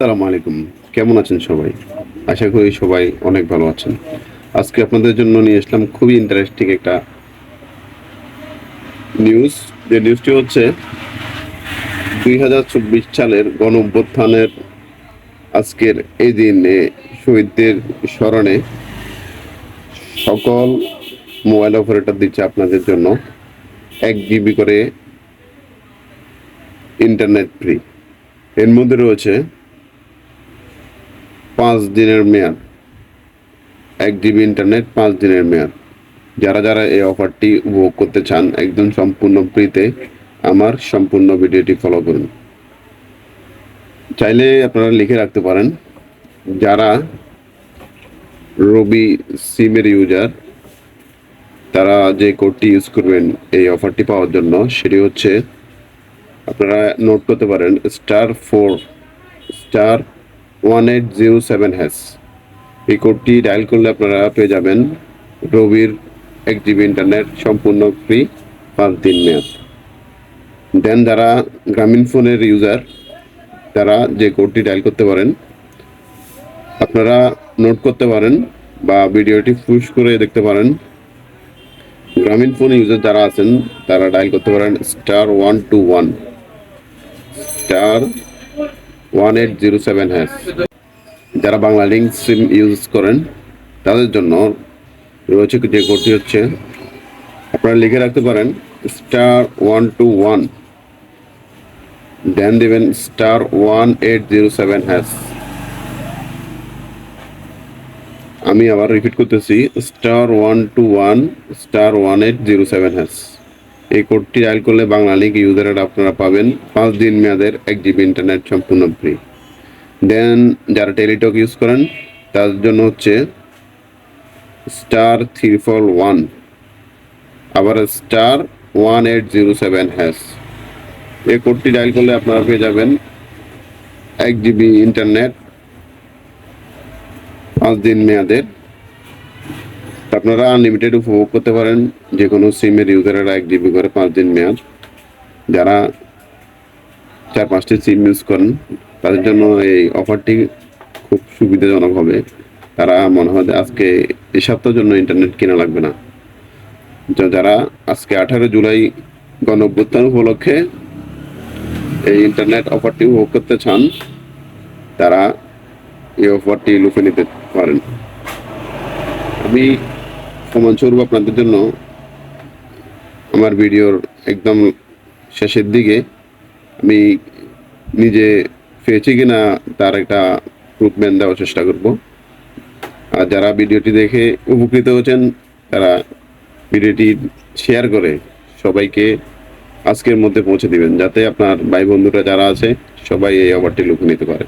আসসালামু আলাইকুম। কেমন আছেন সবাই? আশা করি সবাই অনেক ভালো আছেন। আজকে আপনাদের জন্য নিয়ে আসলাম খুবই ইন্টারেস্টিং একটা নিউজ যে নিউজটি হচ্ছে দুই হাজার চব্বিশ সালের গণ অভ্যুত্থানের আজকের এই দিনে শহীদদের স্মরণে সকল মোবাইল অপারেটর দিচ্ছে আপনাদের জন্য এক জিবি করে ইন্টারনেট ফ্রি এর মধ্যে রয়েছে পাঁচ দিনের মেয়াদ। এক জিবি ইন্টারনেট পাঁচ দিনের মেয়াদ। যারা যারা এই অফারটি উপভোগ করতে চান, একদম সম্পূর্ণ ফ্রিতে আমার সম্পূর্ণ ভিডিওটি ফলো করুন। চাইলে আপনারা লিখে রাখতে পারেন, যারা রবি সিমের ইউজার তারা যে কোডটি ইউজ করবেন এই অফারটি পাওয়ার জন্য, সেটি হচ্ছে আপনারা নোট করতে পারেন star four star one eight zero seven hash এই কোডটি ডায়াল করলে আপনারা পেয়ে যাবেন রবির এক জিবি ইন্টারনেট সম্পূর্ণ ফ্রি পাঁচ দিন মেয়াদ। দেন যারা গ্রামীণ ফোনের ইউজার তারা যে কোডটি ডায়াল করতে পারেন, আপনারা নোট করতে পারেন বা ভিডিওটি পুশ করে দেখতে পারেন। গ্রামীণ ফোন ইউজার যারা আছেন, তারা ডায়াল করতে পারেন star one two one star one eight zero seven hash যারা বাংলা লিঙ্ক সিম ইউজ করেন, তাদের জন্য রয়েছে যে কোডটি হচ্ছে, আপনারা লিখে রাখতে পারেন star one two one then দেবেন star one eight zero seven hash আমি আবার রিপিট করতেছি star one two one star one eight zero seven hash এই কোডটি ডায়াল করলে বাংলা লিঙ্ক ইউজারের আপনারা পাবেন। পাঁচ দিন মেয়াদের এক জিবি ইন্টারনেট সম্পূর্ণ ফ্রি। দেন যারা টেলিটক ইউজ করেন, তার জন্য হচ্ছে স্টার থ্রি ফোর ওয়ান। আবার star one eight zero seven hash. এই কোডটি ডায়াল করলে আপনারা পেয়ে যাবেন এক জিবি ইন্টারনেট পাঁচ দিন মেয়াদের আপনারা আনলিমিটেড উপভোগ করতে পারেন যে কোনো সিমের ইউজারেরা এক জিবি করে পাঁচ দিন মেয়াদ। যারা চার, পাঁচটি সিম ইউজ করেন, তাদের জন্য এই অফারটি খুব সুবিধাজনক হবে। তারা মনে হয় আজকে এই সপ্তাহের জন্য ইন্টারনেট কেনা লাগবে না। যারা আজকে আঠারো জুলাই গণ উপলক্ষে এই ইন্টারনেট অফারটি উপভোগ করতে চান, তারা এই অফারটি লুফে নিতে পারেন। আমি সমানস্বরূপ আপনাদের জন্য আমার ভিডিওর একদম শেষের দিকে আমি নিজে পেয়েছি কিনা তার একটা প্রুফমেন্ট দেওয়ার চেষ্টা করব। আর যারা ভিডিওটি দেখে উপকৃত হয়েছেন, তারা ভিডিওটি শেয়ার করে সবাইকে আজকের মধ্যে পৌঁছে দিবেন, যাতে আপনার ভাই বন্ধুরা যারা আছে, সবাই এই অফারটি লুকে নিতে পারে।